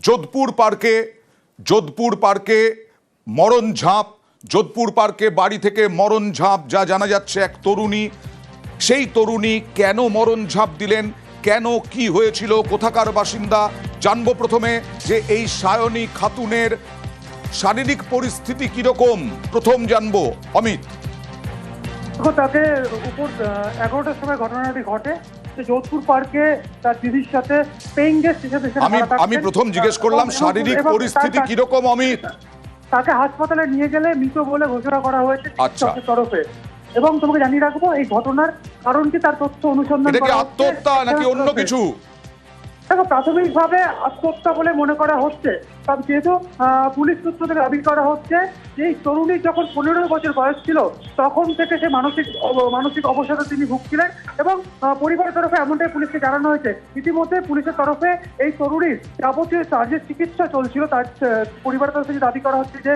যোধপুর পার্কে যোধপুর পার্কে মরণ ঝাঁপ, যোধপুর পার্কে বাড়ি থেকে মরণ ঝাঁপ যা জানা যাচ্ছে এক তরুণী। সেই তরুণী কেন মরণ ঝাঁপ দিলেন? কেন কি হয়েছিল? কোথাকার বাসিন্দা? জানব প্রথমে যে এই সায়নী খাতুনের শারীরিক পরিস্থিতি কীরকম? প্রথম জানব। অমিত। তাকে উপর এগারোটার সময় ঘটনাটি ঘটে। যোধপুর পার্কে তার দিদির সাথে পেইং গেস্ট হিসেবে আমি আমি প্রথম জিজ্ঞেস করলাম শারীরিক পরিস্থিতি কীরকম অমিত? তাকে হাসপাতালে নিয়ে গেলে মৃত বলে ঘোষণা করা হয়েছে আচ্ছা। চিকিৎসকের তরফে। এবং তোমাকে জানিয়ে রাখব এই ঘটনার কারণ কি তার তথ্য অনুসন্ধান এটা কি করা আত্মহত্যা নাকি অন্য কিছু? দেখো প্রাথমিকভাবে আত্মহত্যা বলে মনে করা হচ্ছে। যেহেতু পুলিশ সূত্র থেকে দাবি করা হচ্ছে যে এই তরুণী যখন পনেরো বছর বয়স ছিল, তখন থেকে সে মানসিক মানসিক অবসাদে তিনি ভুগছিলেন এবং পরিবারের তরফে এমনটাই পুলিশকে জানানো হয়েছে। ইতিমধ্যে পুলিশের তরফে এই তরুণীর যাবতীয় তার যে চিকিৎসা চলছিল। তার পরিবারের তরফে যে দাবি করা হচ্ছে যে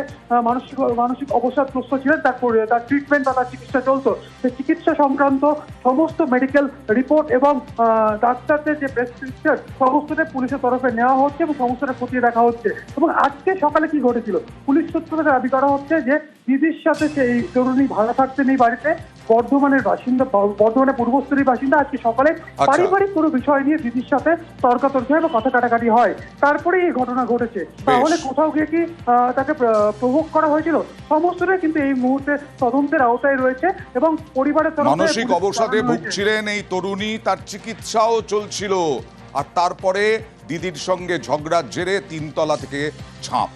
মানসিক মানসিক অবসাদগ্রস্ত ছিলেন, তার তার ট্রিটমেন্ট বা তার চিকিৎসা চলতো। সেই চিকিৎসা সংক্রান্ত সমস্ত মেডিকেল রিপোর্ট এবং ডাক্তারদের যে প্রেসক্রিপশন সমস্তটা পুলিশের তরফে নেওয়া হচ্ছে এবং সমস্তটা খতিয়ে দেখা হচ্ছে। এবং আজকে সকালে কি ঘটেছিল? পুলিশ সূত্র দাবি করা হচ্ছে যে দিদির সাথে সেই তরুণী ভাড়া থাকতেন এই বাড়িতে। বর্ধমানের বাসিন্দা বর্ধমানের পূর্বস্থলীর বাসিন্দা আজকে সকালে পারিবারিক কোনো বিষয় নিয়ে দিদির সাথে তর্কাতর্কি হয় বা কথা কাটাকাটি হয়। তারপরে এই ঘটনা ঘটেছে। তাহলে কোথাও গিয়ে কি আহ, তাকে প্রভোগ করা হয়েছিল? সমস্তটাই কিন্তু এই মুহূর্তে তদন্তের আওতায় রয়েছে এবং পরিবারের মানসিক অবসাদে ভুগছিলেন এই তরুণী তার চিকিৎসাও চলছিল। আর তারপরে দিদির সঙ্গে ঝগড়ার জেরে তিনতলা থেকে ঝাঁপ